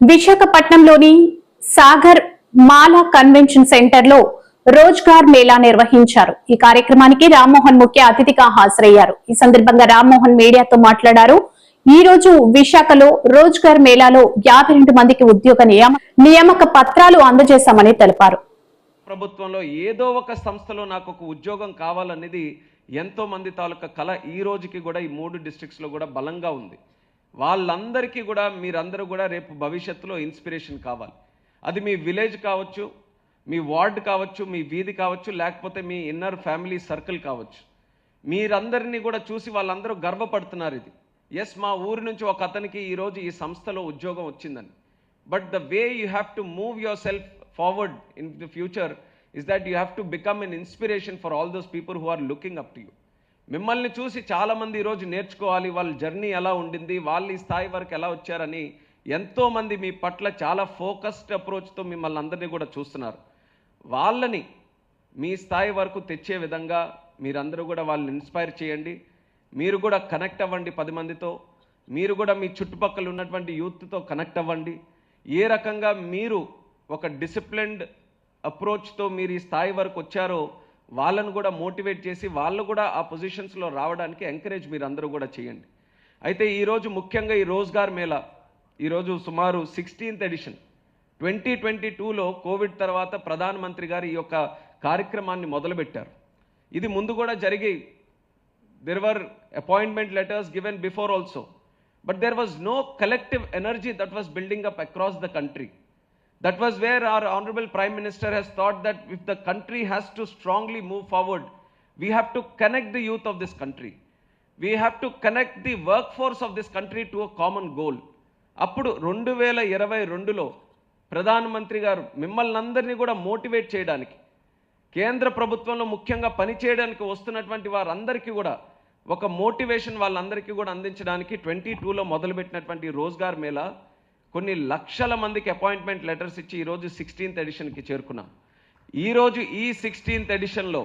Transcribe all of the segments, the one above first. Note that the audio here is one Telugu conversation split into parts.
విశాఖపట్నంలోని సాగర్ మాలా కన్వెన్షన్ సెంటర్లో రోజ్గార్ మేళా నిర్వహించారు. ఈ కార్యక్రమానికి రామ్మోహన్ ముఖ్య అతిథిగా హాజరయ్యారు. ఈ సందర్భంగా రామ్మోహన్ మీడియాతో మాట్లాడారు. ఈ రోజు విశాఖలో రోజ్గార్ మేళాలో యాభై రెండు మందికి ఉద్యోగ నియామ నియామక పత్రాలు అందజేశామని తెలిపారు. ప్రభుత్వంలో ఏదో ఒక సంస్థలో నాకు ఒక ఉద్యోగం కావాలనేది ఎంతో మంది తాలూకా కళ ఈ రోజుకి కూడా ఈ మూడు డిస్ట్రిక్ట్స్లో కూడా బలంగా ఉంది. వాళ్ళందరికీ కూడా మీరందరూ కూడా రేపు భవిష్యత్తులో ఇన్స్పిరేషన్ కావాలి. అది మీ విలేజ్ కావచ్చు మీ వార్డ్ కావచ్చు మీ వీధి కావచ్చు లేకపోతే మీ ఇన్నర్ ఫ్యామిలీ సర్కిల్ కావచ్చు. మీరందరినీ కూడా చూసి వాళ్ళందరూ గర్వపడుతున్నారు ఇది. ఎస్ మా ఊరి నుంచి ఒక అతనికి ఈరోజు ఈ సంస్థలో ఉద్యోగం వచ్చిందని. But the way you have to move yourself forward in the future is that you have to become an inspiration for all those people who are looking up to you మిమ్మల్ని చూసి చాలామంది ఈరోజు నేర్చుకోవాలి వాళ్ళ జర్నీ ఎలా ఉండింది వాళ్ళు ఈ స్థాయి వరకు ఎలా వచ్చారని ఎంతోమంది మీ పట్ల చాలా ఫోకస్డ్ అప్రోచ్తో మిమ్మల్ని అందరినీ కూడా చూస్తున్నారు. వాళ్ళని మీ స్థాయి వరకు తెచ్చే విధంగా మీరందరూ కూడా వాళ్ళని ఇన్స్పైర్ చేయండి. మీరు కూడా కనెక్ట్ అవ్వండి పది మందితో. మీరు కూడా మీ చుట్టుపక్కల ఉన్నటువంటి యూత్తో కనెక్ట్ అవ్వండి. ఏ రకంగా మీరు ఒక డిసిప్లిన్డ్ అప్రోచ్తో మీరు ఈ స్థాయి వరకు వచ్చారో వాళ్ళను కూడా మోటివేట్ చేసి వాళ్ళు కూడా ఆ పొజిషన్స్లో రావడానికి ఎంకరేజ్ మీరు అందరూ కూడా చేయండి. అయితే ఈరోజు ముఖ్యంగా ఈ రోజ్గార్ మేళా ఈరోజు సుమారు సిక్స్టీన్త్ ఎడిషన్ ట్వంటీ ట్వంటీ టూలో కోవిడ్ తర్వాత ప్రధానమంత్రి గారు ఈ యొక్క కార్యక్రమాన్ని మొదలుపెట్టారు. ఇది ముందు కూడా జరిగి there were appointment letters given before also but there was no collective energy that was building up across the country that was where our honorable prime minister has thought that if the country has to strongly move forward we have to connect the youth of this country we have to connect the workforce of this country to a common goal అప్పుడు రెండు వేల ఇరవై రెండులో ప్రధానమంత్రి గారు మిమ్మల్ని అందరినీ కూడా మోటివేట్ చేయడానికి కేంద్ర ప్రభుత్వంలో ముఖ్యంగా పనిచేయడానికి వస్తున్నటువంటి వారందరికీ కూడా ఒక మోటివేషన్ వాళ్ళందరికీ కూడా అందించడానికి ట్వంటీ టూలో మొదలుపెట్టినటువంటి రోజ్గార్ మేళా కొన్ని లక్షల మందికి అపాయింట్మెంట్ లెటర్స్ ఇచ్చి ఈరోజు సిక్స్టీన్త్ ఎడిషన్కి చేరుకున్నాం. ఈరోజు ఈ sixteenth ఎడిషన్లో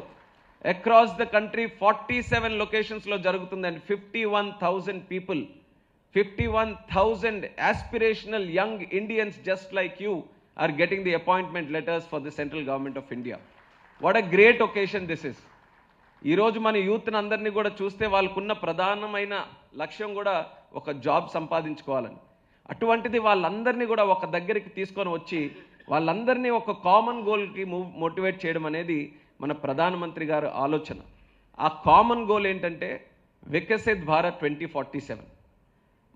across the country forty seven లొకేషన్స్లో జరుగుతుందండి. Fifty one thousand people fifty one thousand aspirational young Indians just like you are getting the appointment letters for the central government of India what a great occasion this is ఈరోజు మన యూత్ని అందరినీ కూడా చూస్తే వాళ్ళకున్న ప్రధానమైన లక్ష్యం కూడా ఒక జాబ్ సంపాదించుకోవాలని. అటువంటిది వాళ్ళందరినీ కూడా ఒక దగ్గరికి తీసుకొని వచ్చి వాళ్ళందరినీ ఒక కామన్ గోల్కి మూవ్ మోటివేట్ చేయడం అనేది మన ప్రధానమంత్రి గారు ఆలోచన. ఆ కామన్ గోల్ ఏంటంటే Viksit Bharat twenty forty seven.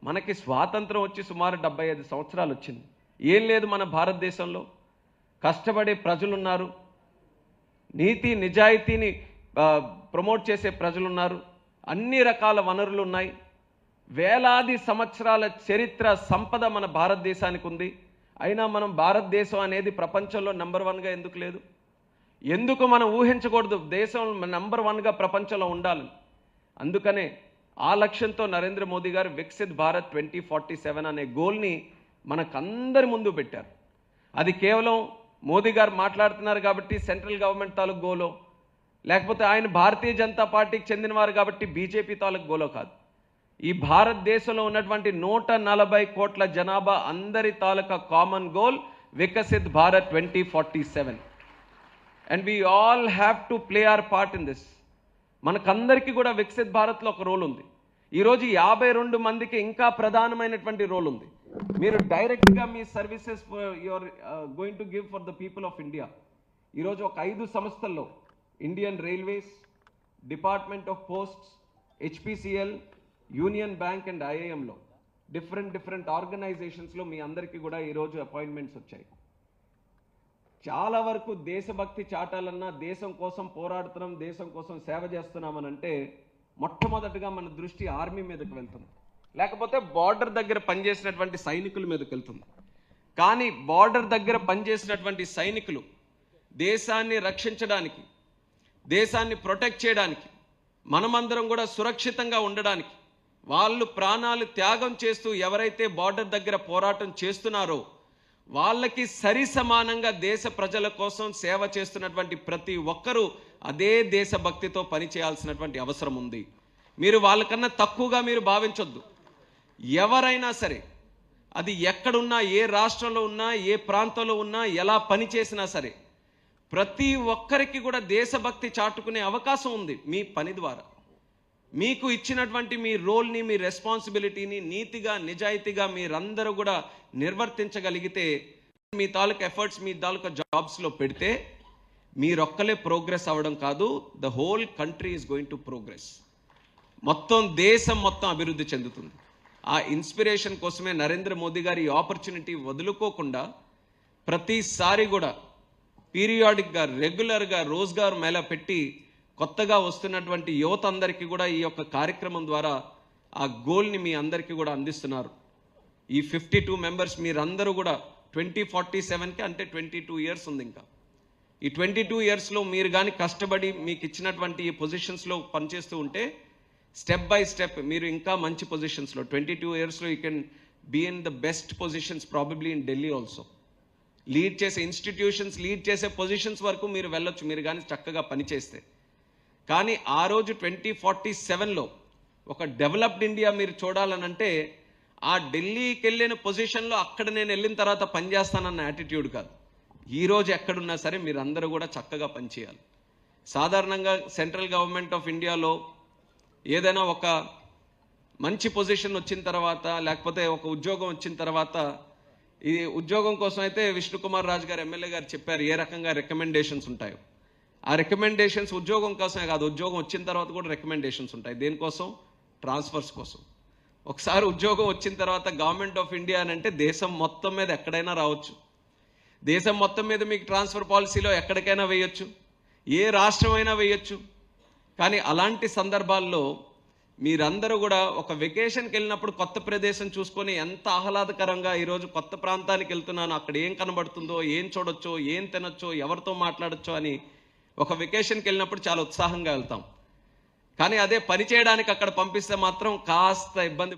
మనకి స్వాతంత్రం వచ్చి సుమారు డెబ్బై ఐదు సంవత్సరాలు వచ్చింది. ఏం లేదు మన భారతదేశంలో. కష్టపడే ప్రజలున్నారు. నీతి నిజాయితీని ప్రమోట్ చేసే ప్రజలున్నారు. అన్ని రకాల వనరులు ఉన్నాయి. వేలాది సంవత్సరాల చరిత్ర సంపద మన భారతదేశానికి ఉంది. అయినా మనం భారతదేశం అనేది ప్రపంచంలో నెంబర్ వన్గా ఎందుకు లేదు? ఎందుకు మనం ఊహించకూడదు? దేశం నెంబర్ వన్గా ప్రపంచంలో ఉండాలని. అందుకనే ఆ లక్ష్యంతో Narendra Modi garu Viksit Bharat twenty forty seven అనే గోల్ని మనకందరి ముందు పెట్టారు. అది కేవలం మోదీ గారు మాట్లాడుతున్నారు కాబట్టి సెంట్రల్ గవర్నమెంట్ తాలూకు గోలో లేకపోతే ఆయన భారతీయ జనతా పార్టీకి చెందినవారు కాబట్టి బీజేపీ తాలూకు గోలో కాదు. ఈ భారతదేశంలో ఉన్నటువంటి నూట నలభై కోట్ల జనాభా అందరి తాలూకా common goal Viksit Bharat twenty forty seven and we all have to play our part in this మనకందరికీ కూడా వికసిత్ భారత్లో ఒక రోల్ ఉంది. ఈరోజు యాభై రెండు మందికి ఇంకా ప్రధానమైనటువంటి రోల్ ఉంది. మీరు డైరెక్ట్గా మీ services you're going to give for the people of India ఈరోజు ఒక ఐదు సంస్థల్లో Indian Railways Department of Posts HPCL Union Bank and ఐఐఎంలో different different ఆర్గనైజేషన్స్లో మీ అందరికీ కూడా ఈరోజు అపాయింట్మెంట్స్ వచ్చాయి. చాలా వరకు దేశభక్తి చాటాలన్నా దేశం కోసం పోరాడుతున్నాం దేశం కోసం సేవ చేస్తున్నామని అంటే మొట్టమొదటిగా మన దృష్టి ఆర్మీ మీదకి వెళ్తుంది. లేకపోతే బార్డర్ దగ్గర పనిచేసినటువంటి సైనికుల మీదకి వెళ్తుంది. కానీ బార్డర్ దగ్గర పనిచేసినటువంటి సైనికులు దేశాన్ని రక్షించడానికి దేశాన్ని ప్రొటెక్ట్ చేయడానికి మనమందరం కూడా సురక్షితంగా ఉండడానికి వాళ్ళు ప్రాణాలు త్యాగం చేస్తూ ఎవరైతే బార్డర్ దగ్గర పోరాటం చేస్తున్నారో వాళ్ళకి సరి సమానంగా దేశ ప్రజల కోసం సేవ చేస్తున్నటువంటి ప్రతి ఒక్కరూ అదే దేశభక్తితో పనిచేయాల్సినటువంటి అవసరం ఉంది. మీరు వాళ్ళకన్నా తక్కువగా మీరు భావించొద్దు. ఎవరైనా సరే అది ఎక్కడున్నా ఏ రాష్ట్రంలో ఉన్నా ఏ ప్రాంతంలో ఉన్నా ఎలా పని చేసినా సరే ప్రతి ఒక్కరికి కూడా దేశభక్తి చాటుకునే అవకాశం ఉంది మీ పని ద్వారా. మీకు ఇచ్చినటువంటి మీ రోల్ని మీ రెస్పాన్సిబిలిటీని నీతిగా నిజాయితీగా మీరందరూ కూడా నిర్వర్తించగలిగితే మీ తాలూకా ఎఫర్ట్స్ మీ తాలూకా జాబ్స్లో పెడితే మీరొక్కలే ప్రోగ్రెస్ అవ్వడం కాదు the whole country is going to progress. మొత్తం దేశం మొత్తం అభివృద్ధి చెందుతుంది. ఆ ఇన్స్పిరేషన్ కోసమే నరేంద్ర మోదీ గారి ఈ ఆపర్చునిటీ వదులుకోకుండా ప్రతిసారి కూడా పీరియాడిక్గా రెగ్యులర్గా రోజ్గార్ మేళ పెట్టి కొత్తగా వస్తున్నటువంటి యువత అందరికీ కూడా ఈ యొక్క కార్యక్రమం ద్వారా ఆ గోల్ని మీ అందరికీ కూడా అందిస్తున్నారు. ఈ ఫిఫ్టీ టూ మెంబర్స్ మీరందరూ కూడా ట్వంటీ ఫార్టీ సెవెన్కి అంటే ట్వంటీ టూ ఇయర్స్ ఉంది ఇంకా. ఈ ట్వంటీ టూ ఇయర్స్లో మీరు కానీ కష్టపడి మీకు ఇచ్చినటువంటి ఈ పొజిషన్స్లో పనిచేస్తూ ఉంటే స్టెప్ బై స్టెప్ మీరు ఇంకా మంచి పొజిషన్స్లో ట్వంటీ టూ ఇయర్స్లో you can be in the best positions probably in Delhi also. Lead చేసే ఇన్స్టిట్యూషన్స్ లీడ్ చేసే పొజిషన్స్ వరకు మీరు వెళ్ళొచ్చు మీరు కానీ చక్కగా పనిచేస్తే. కానీ ఆ రోజు ట్వంటీ ఫార్టీ సెవెన్లో ఒక డెవలప్డ్ ఇండియా మీరు చూడాలనంటే ఆ ఢిల్లీకి వెళ్ళిన పొజిషన్లో అక్కడ నేను వెళ్ళిన తర్వాత పనిచేస్తానన్న యాటిట్యూడ్ కాదు. ఈ రోజు ఎక్కడున్నా సరే మీరు అందరూ కూడా చక్కగా పనిచేయాలి. సాధారణంగా సెంట్రల్ గవర్నమెంట్ ఆఫ్ ఇండియాలో ఏదైనా ఒక మంచి పొజిషన్ వచ్చిన తర్వాత లేకపోతే ఒక ఉద్యోగం వచ్చిన తర్వాత ఈ ఉద్యోగం కోసం అయితే విష్ణుకుమార్ రాజు గారు ఎమ్మెల్యే గారు చెప్పారు ఏ రకంగా రికమెండేషన్స్ ఉంటాయో. ఆ రికమెండేషన్స్ ఉద్యోగం కోసమే కాదు ఉద్యోగం వచ్చిన తర్వాత కూడా రికమెండేషన్స్ ఉంటాయి. దేనికోసం? ట్రాన్స్ఫర్స్ కోసం. ఒకసారి ఉద్యోగం వచ్చిన తర్వాత గవర్నమెంట్ ఆఫ్ ఇండియా అని అంటే దేశం మొత్తం మీద ఎక్కడైనా రావచ్చు. దేశం మొత్తం మీద మీకు ట్రాన్స్ఫర్ పాలసీలో ఎక్కడికైనా వేయొచ్చు. ఏ రాష్ట్రమైనా వేయొచ్చు. కానీ అలాంటి సందర్భాల్లో మీరందరూ కూడా ఒక వెకేషన్కి వెళ్ళినప్పుడు కొత్త ప్రదేశం చూసుకొని ఎంత ఆహ్లాదకరంగా ఈరోజు కొత్త ప్రాంతానికి వెళ్తున్నాను అక్కడ ఏం కనబడుతుందో ఏం చూడొచ్చో ఏం తినొచ్చో ఎవరితో మాట్లాడొచ్చో అని ఒక వెకేషన్కి వెళ్ళినప్పుడు చాలా ఉత్సాహంగా వెళ్తాం. కానీ అదే పని చేయడానికి అక్కడ పంపిస్తే మాత్రం కాస్త ఇబ్బంది